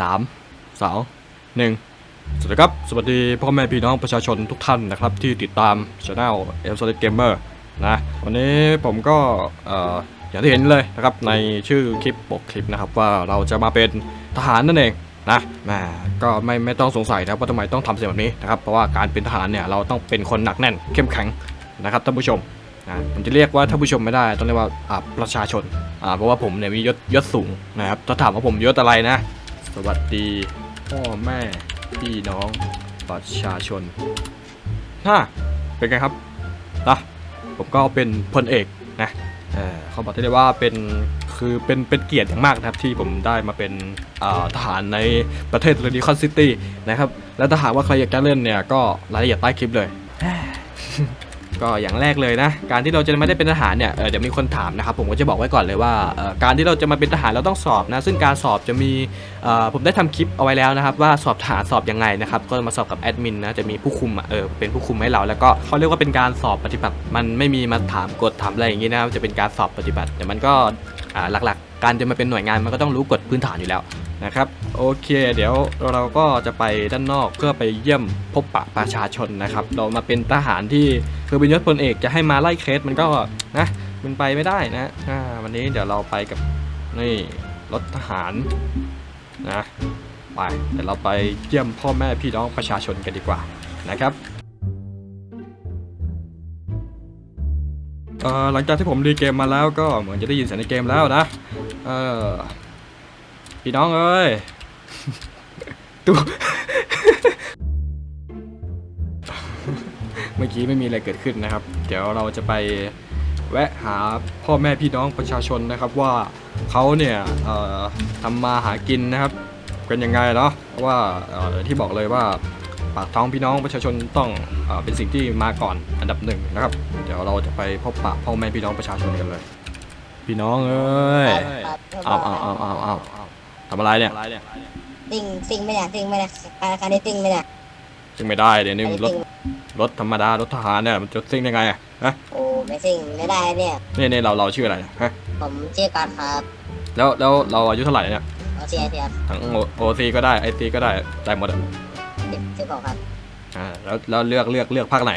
สามสองหนึ่งสวัสดีครับ สวัสดีพ่อแม่พี่น้องประชาชนทุกท่านนะครับ ที่ติดตามช anel m s o l i d Gamer นะวันนี้ผมก็ออย่างที่เห็นเลยนะครับ ในชื่อคลิปปกคลิปนะครับ ว่าเราจะมาเป็นทหารนั่นเองนะมก็ไม่ไม่ต้องสงสัยนะว่าทำไมต้องทำเสียงแบบนี้นะครับ เพราะว่าการเป็นทหารเนี่ยเราต้องเป็นคนหนักแน่น เข้มแข็งนะครับท่านผู้ชมนะผมจะเรียกว่าท่านผู้ชมไม่ได้ต้องเรียกว่าประชาชนเพราะว่าผมเนี่ยมียศยศสูงนะครับถ้าถามว่าผมยศอะไรนะ สวัสดีพ่อแม่พี่น้องประชาชนฮ่าเป็นไงครับนะผมก็เป็นพลเอกนะเออเขาบอกได้เลยว่าเป็นคือเป็นเป็นเกียรติอย่างมากนะครับที่ผมได้มาเป็นทหารในประเทศเรดิคอนซิตี้นะครับ และถ้าหากว่าใครอยากจะเล่นเนี่ยก็รายละเอียดใต้คลิปเลย ก็อย่างแรกเลยนะ การที่เราจะไม่ได้เป็นทหารเนี่ยเเดี๋ยวมีคนถามนะครับผมก็จะบอกไว้ก่อนเลยว่าการที่เราจะมาเป็นทหารเราต้องสอบนะ ซึ่งการสอบจะมีผมได้ทำคลิปเอาไว้แล้วนะครับ ว่าสอบทหารสอบยังไงนะครับ ก็มาสอบกับแอดมินนะจะมีผู้คุมเออเป็นผู้คุมให้เราแล้วก็เขาเรียกว่าเป็นการสอบปฏิบัติ มันไม่มีมาถามกฎถามอะไรอย่างงี้นะครับจะเป็นการสอบปฏิบัติแต่มันก็ หลักๆ การจะมาเป็นหน่วยงานมันก็ต้องรู้กฎพื้นฐานอยู่แล้วนะครับโอเค เดี๋ยวเราก็จะไปด้านนอกเพื่อไปเยี่ยมพบปะประชาชนนะครับ เรามาเป็นทหารที่คือเป็นยศพลเอกจะให้มาไล่เคสมันก็นะมันไปไม่ได้นะวันนี้เดี๋ยวเราไปกับนี่รถทหารนะไปเดี๋ยวเราไปเยี่ยมพ่อแม่พี่น้องประชาชนกันดีกว่านะครับ หลังจากที่ผมรีเกมมาแล้วก็เหมือนจะได้ยินเสียงในเกมแล้วนะเออพี่น้องเอ้ยตู้เมื่อกี้ไม่มีอะไรเกิดขึ้นนะครับ เดี๋ยวเราจะไปแวะหาพ่อแม่พี่น้องประชาชนนะครับว่าเขาเนี่ยทำมาหากินนะครับ เป็นยังไงเนาะว่าที่บอกเลยว่า ปากท้องพี่น้องประชาชนต้องเออเป็นสิ่งที่มาก่อนอันดับหนึ่งนะครับ เดี๋ยวเราจะไปพบปะพ่อแม่พี่น้องประชาชนกันเลย พี่น้องเอ้ยครับเอาเอาเอาเอาเอาเอาทำอะไรเนี่ยซิ่งซิ่งไม่ได้ซิ่งไม่ได้การคันนี้ซิ่งไม่ได้ซึ่งไม่ได้เดี๋ยวนี้อันรนี้ถซิ่งรถธรรมดารถทหารเนี่ยมันจะซิ่งได้ไงอะฮะโอ้ไม่ซิ่งไม่ได้เนี่ยนี่นี่เราเราชื่ออะไรเนี่ยฮะผมชื่อการครับ แล้วแล้วเราอายุเท่าไหร่เนี่ยโอซีไอเทียทั้งโอซีก็ได้ไอซีก็ได้ได้หมดอะ สิบสิบหกครับอ่าแล้วแล้วเลือกเลือกเลือกภาคไหน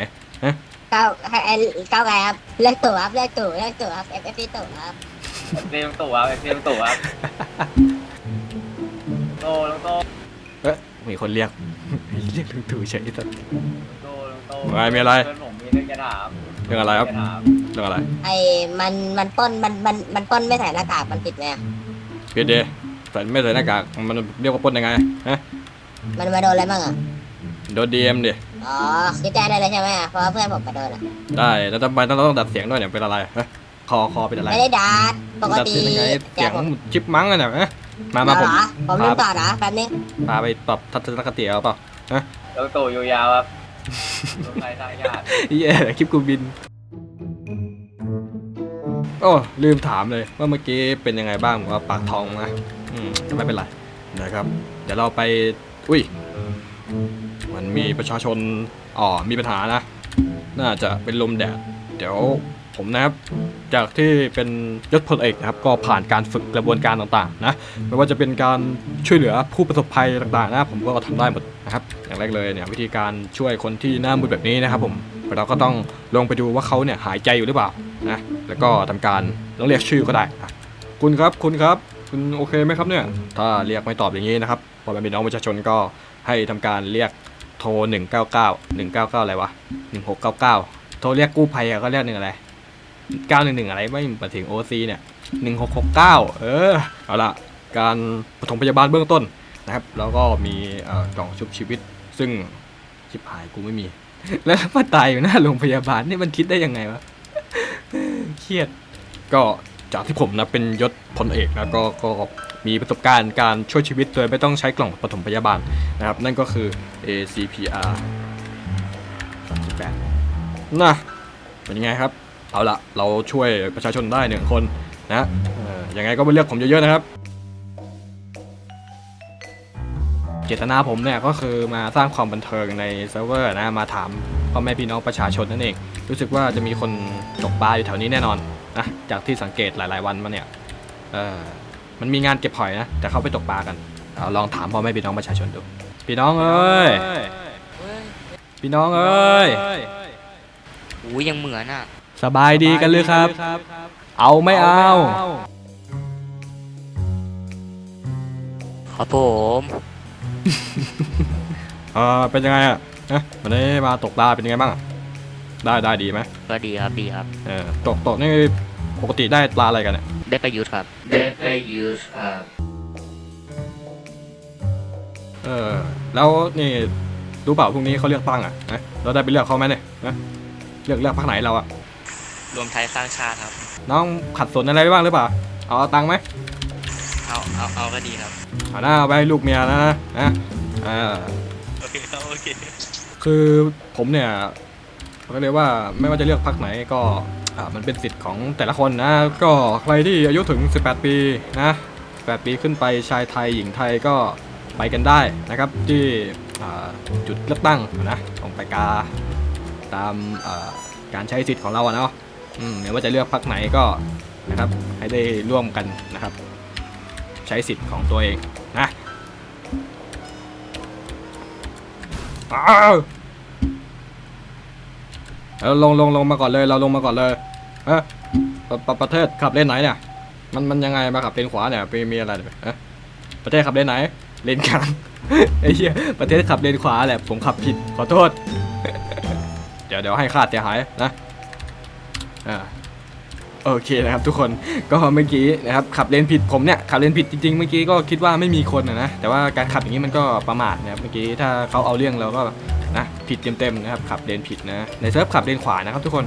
เก้าให้ไอ้เก้าไงครับเลือกตู่ครับเลือกตู่เลือกตู่ครับเอฟเอฟตู่ครับเตรียมตัวครับเตรียมตัวครับโตลงโตเอ๊ะมีคนเรียก เรียกลุงตู่เฉยสัสโตลงโตไม่มีอะไร เพื่อนผมมีเรื่องจะถามเรื่องอะไรครับจะถามเรื่องอะไรไอ้มันมันปล้นมันมันมันปล้นไม่ใส่หน้ากากมันผิดไหมอะพีเดใส่ไม่ใส่หน้ากากมันเรียกว่าปล้นยังไงฮะ มันมาโดนอะไรบ้างอะ โดนดีเอ็มดิ อ๋อคิดได้ได้เลยใช่ไหมอะเพราะว่าเพื่อนผมไปโดนอะ ได้แล้วทำไมต้องต้องดัดเสียงด้วยเนี่ยเป็นอะไรฮะคอคอเป็นอะไรไม่ได้ด่าปกดัดติเสียงยังไงเสียงผมชิปมังก์อะเนี่ยฮะมามาเอาผเหมรอผมลืมต่อเหรอแป๊บนึงพาไปปรับทัศนคติเอาเปล่าลงโตอยู่ยาวครับลงไปทางญาติเย้คลิปกูบินโอ้ลืมถามเลยว่าเมื่อกี้เป็นยังไงบ้างว่าปากทองนะอืมไม่เป็นไรนะครับ เดี๋ยวเราไป อุ้ยมันมีประชาชนอ๋อมีปัญหานะ น่าจะเป็นลมแดด เดี๋ยวผมนะครับ จากที่เป็นยศพลเอกนะครับ ก็ผ่านการฝึกกระบวนการต่างๆนะไม่ว่าจะเป็นการช่วยเหลือผู้ประสบภัยต่างๆนะผมก็ทำได้หมดนะครับ อย่างแรกเลยเนี่ยวิธีการช่วยคนที่หน้ามืดแบบนี้นะครับ ผมเราก็ต้องลงไปดูว่าเขาเนี่ยหายใจอยู่หรือเปล่านะแล้วก็ทำการต้องเรียกชื่อก็ได้คุณครับคุณครับ คุณโอเคไหมครับเนี่ย ถ้าเรียกไม่ตอบอย่างนี้นะครับ พอเป็นพี่น้องประชาชนก็ให้ทำการเรียกโทร 199 199 อะไรวะ 1699 โทรเรียกกู้ภัยอะก็เรียกหนึ่งอะไร 911 อะไรไม่มาถึง OC เนี่ย 1669 เออ เอาละการปฐมพยาบาลเบื้องต้นนะครับ แล้วก็มีกล่องชุบชีวิต ซึ่งชิบหายกูไม่มี แล้วมาตายอยู่หน้าโรงพยาบาลนี่มันคิดได้ยังไงวะ เครียด ก็จากที่ผมนะเป็นยศพลเอกนะก็ก็ มีประสบการณ์การช่วยชีวิตโดยไม่ต้องใช้กล่องปฐมพยาบาลนะครับ นั่นก็คือ ACPR 38นะเป็นยังไงครับ เอาละเราช่วยประชาชนได้หนึ่งคนนะยังไงก็ไปเลือกผมเยอะๆนะครับ เจตนาผมเนี่ยก็คือมาสร้างความบันเทิงในเซิร์ฟเวอร์นะมาถามพ่อแม่พี่น้องประชาชนนั่นเอง รู้สึกว่าจะมีคนตกปลาอยู่แถวนี้แน่นอนนะจากที่สังเกตหลาย ๆ วันมาเนี่ยเออ มันมีงานเก็บหอยนะ แต่เขาไปตกปลากันเอาลองถามพ่อแม่พี่น้องประชาชนดู พี่น้องเอ้ย พี่น้องเอ้ยโอ้ยยังเหมือนอะ สบายดีกันหรือครับ เอาไม่เอา ครับผมเออเป็นยังไงอะนะวันนี้มาตกปลาเป็นยังไงบ้างอะได้ได้ดีไหมก็ดีครับดีครับ เออตกตกนี่ ปกติได้ปลาอะไรกันเนี่ยได้ประยุทธ์ครับได้ประยุทธ์ครับเออแล้วนี่รู้เปล่าพรุ่งนี้เขาเลือกตั้งอะนะเราได้ไปเลือกเขาไหมเนี่ยนะเลือกเลือกพรรคไหนเราอะรวมไทยสร้างชาติครับ น้องขัดสนอะไรไว้บ้างหรือเปล่าเอาตังค์ไหมเอาเอาเอาก็ดีครับเอาหน้าเอาไปให้ลูกเมียนะนะนะอ่าโอเคครับโอเคคือผมเนี่ย ก็เลยว่าไม่ว่าจะเลือกพรรคไหนก็มันเป็นสิทธิ์ของแต่ละคนนะ ก็ใครที่อายุถึง 18 ปีนะ18ปีขึ้นไปชายไทยหญิงไทยก็ไปกันได้นะครับ ที่จุดเลือกตั้งนะของไปกาตามการใช้สิทธิ์ของเราเนาะไม่ว่าจะเลือกพรรคไหนก็นะครับให้ได้ร่วมกันนะครับ ใช้สิทธิ์ของตัวเองนะอ้าว เราลงลงลงมาก่อนเลย เราลงมาก่อนเลยเอะประประประเทศขับเลนไหนเนี่ย มันมันยังไงมาขับเลนขวาเนี่ยไปมีอะไรเนี่ยเอะประเทศขับเลนไหน เลนกลางไอ้เหี้ยประเทศขับเลนขวาแหละผมขับผิดขอโทษ เดี๋ยวเดี๋ยวให้ค่าเสียหายนะอ่าโอเคนะครับทุกคนก็เมื่อกี้นะครับขับเลนผิดผมเนี่ยขับเลนผิดจริงๆเมื่อกี้ก็คิดว่าไม่มีคนนะนะแต่ว่าการขับอย่างนี้มันก็ประมาทนะครับเมื่อกี้ถ้าเขาเอาเรื่องเราก็ ผิดเต็มๆนะครับขับเลนผิดนะในเซิร์ฟขับเลนขวานะครับทุกคน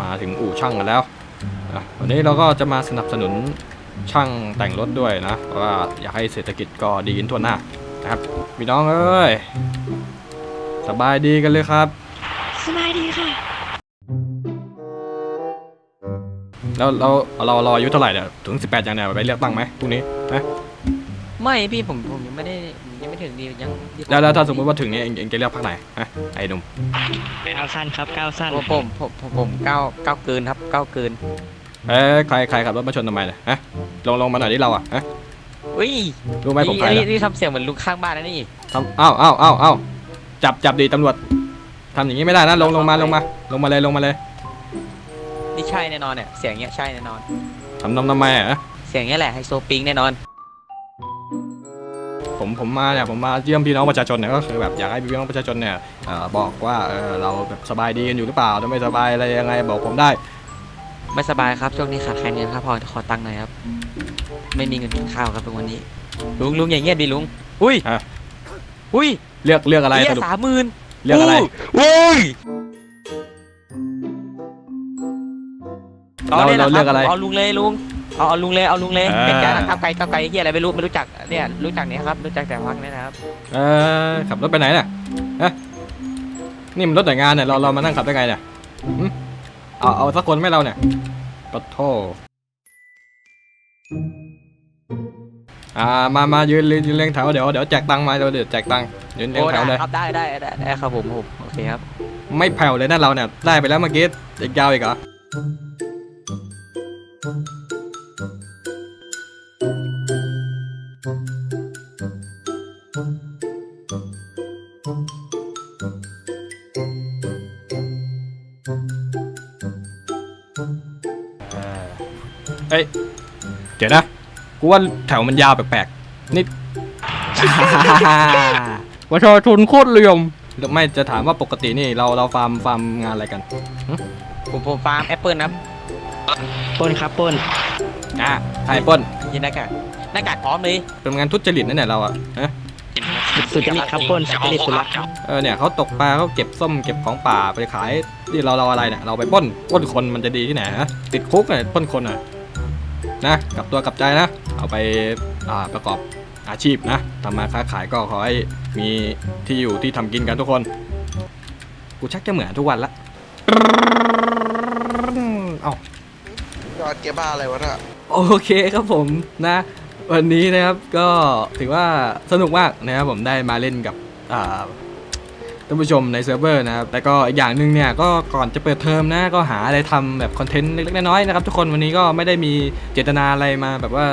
มาถึงอู่ช่างกันแล้วอะวันนี้เราก็จะมาสนับสนุนช่างแต่งรถด้วยนะเพราะว่าอยากให้เศรษฐกิจก็ดีขึ้นทั่วหน้านะครับพี่น้องเอ้ยสบายดีกันเลยครับ สบายดีค่ะ แล้วเราเราเราอายุเท่าไหร่เนี่ยถึง 18ยังเนี่ยไปเลือกตั้งไหมพรุ่งนี้นะ ไม่พี่ผมผมยังไม่ได้ยังไม่ถึงดียังแล้วแล้วถ้าสมมติว่าถึงเนี่ยเองเองจะเลือกพรรคไหนฮะไอ้หนุ่มก้าวสั้นครับก้าวสั้นผมผมผมผมผมเก้าเก้าเกินครับเก้าเกินเอ้ยใครใครขับรถมาชนทำไมเนี่ยฮะลงลงมาหน่อยที่เราอะฮะอุ้ยรู้ไหมผมใครนี่นะนี่ทำเสียงเหมือนลุงข้างบ้านนะนี่ทำอ้าวอ้าวอ้าวอ้าวจับจับดีตำรวจทำอย่างนี้ไม่ได้นะลงลงมาลงมา ลงมาเลยลงมาเลยนี่ใช่แน่นอนเนี่ยเสียงเนี้ยใช่แน่นอนทำนำทำไมอะเสียงเนี้ยแหละไฮโซปิงแน่นอน ผมผมมาเนี่ยผมมาเยี่ยมพี่น้องประชาชนเนี่ยก็คือแบบอยากให้พี่น้องประชาชนเนี่ยเอ่อบอกว่าเออเราแบบสบายดีกันอยู่หรือเปล่าถ้าไม่สบายอะไรยังไงบอกผมได้ ไม่สบายครับช่วงนี้ขาดแคลนเงินครับพอขอตังค์หน่อยครับ ไม่มีเงินกินข้าวครับทุกวันนี้ ลุงลุงอย่างเงี้ยดิลุง อุ้ยฮะ อุ้ยเลือกเลือกอะไรเหี้สยรุป สามหมื่นเลือกอะไร อุ้ยเรานี่ยเรานะคบเลือกอะไร เอาลุงเลยลุง เอาเอาลุงเลยเอาลุงเลยอ่า เป็นการก้าวไกลก้าวไกลเฮียอะไรไม่รู้ไม่รู้จักเนี่ยรู้จักเนี่ยครับรู้จักแต่พักเนี่ยนะครับเออขับรถไปไหนเนี่ยฮะนี่มันรถหน่วยงานเนี่ยเราเรามานั่งขับได้ไงเนี่ยหึเอาเอาสักคนไหม่เราเนี่ยปะโทอ่ามามายืนยืนยืนเรียงแถวเดี๋ยวเดี๋ยวแจกตังค์มาเดี๋ยวเดี๋ยวแจกตังค์ยืนเรียงโอ้แถวเลยได้ครับได้ได้ได้ได้ครับผมผมโอเคครับไม่แผ่วเลยนะเราเนี่ยได้ไปแล้วเมื่อกี้อีกยาวอีกเหรอ เอ้ย เดี๋ยวนะ กูว่าแถวมันยาวแปลกๆ นี่ ประชาชนโคตรเหลี่ยมหรือไม่จะถามว่าปกตินี่เราเราฟาร์มฟาร์มงานอะไรกันผมผมฟาร์มแอปเปิลครับปนครับปนอะไอ้เปิ้ลยินหน้ากากหน้ากากพร้อมเลยเป็นงานทุจริตนั่นแหละเราอะฮะ สุจริตครับปนสุจริตสุรักเออเนี่ยเขาตกปลาเขาเก็บส้มเก็บของป่าไปขายที่เราเราอะไรเนี่ยเราไปปล้นปล้นคนมันจะดีที่ไหนฮะติดคุกเนี่ยปล้นคนอะนะกลับตัวกลับใจนะเอาไปอ่าประกอบอาชีพนะทำมาค้าขายก็ขอให้มีที่อยู่ที่ทำกินกันทุกคน กูชักจะเหมือนทุกวันละเอ้ายอดเกบ้าอะไรวะน่ะโอเคครับผมนะ วันนี้นะครับก็ถือว่าสนุกมากนะครับผมได้มาเล่นกับท่านผู้ชมในเซิร์ฟเวอร์นะครับแล้วก็อีกอย่างหนึ่งเนี่ยก็ก่อนจะเปิดเทอมนะก็หาอะไรทำแบบคอนเทนต์เล็กๆน้อยๆนะครับทุกคนวันนี้ก็ไม่ได้มีเจตนาอะไรมาแบบว่า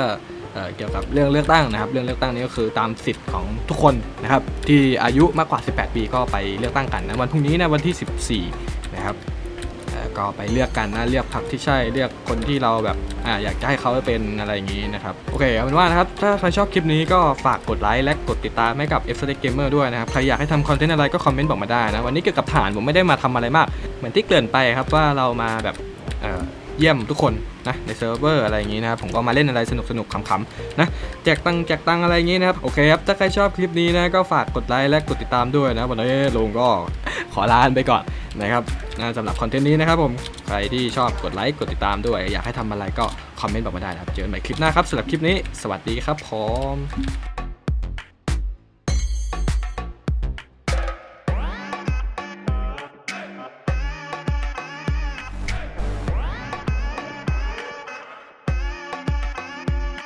เเกี่ยวกับเรื่องเลือกตั้งนะครับ เรื่องเลือกตั้งนี้ก็คือตามสิทธิ์ของทุกคนนะครับที่อายุมากกว่า 18 ปีก็ไปเลือกตั้งกันนะวันพรุ่งนี้นะวันที่ 14 นะครับ ก็ไปเลือกกันนะเลือกพรรคที่ใช่เลือกคนที่เราแบบอ่าอยากจะให้เขาเป็นอะไรอย่างนี้นะครับโอเคเอาเป็นว่านะครับถ้าใครชอบคลิปนี้ก็ฝากกดไลค์และกดติดตามให้กับ f s t Gamer ด้วยนะครับใครอยากให้ทำคอนเทนต์อะไรก็คอมเมนต์บอกมาได้นะวันนี้เกี่ยวกับฐานผมไม่ได้มาทำอะไรมาก เหมือนที่เกริ่นไปครับว่าเรามาแบบเอ่อ เยี่ยมทุกคนนะในเซิร์ฟเวอร์อะไรอย่างนี้นะครับผมก็มาเล่นอะไรสนุกสนุกๆขำๆนะแจกตังค์แจกตังค์อะไรอย่างนี้นะครับโอเคครับถ้าใครชอบคลิปนี้นะก็ฝากกดไลค์และกดติดตามด้วยนะวันนี้ลุงก็ขอลาไปก่อนนะครับนะสำหรับคอนเทนต์นี้นะครับผมใครที่ชอบกดไลค์กดติดตามด้วย อยากให้ทำอะไรก็คอมเมนต์บอกมาได้นะครับเจอกันใหม่คลิปหน้าครับสำหรับคลิปนี้ สวัสดีครับผม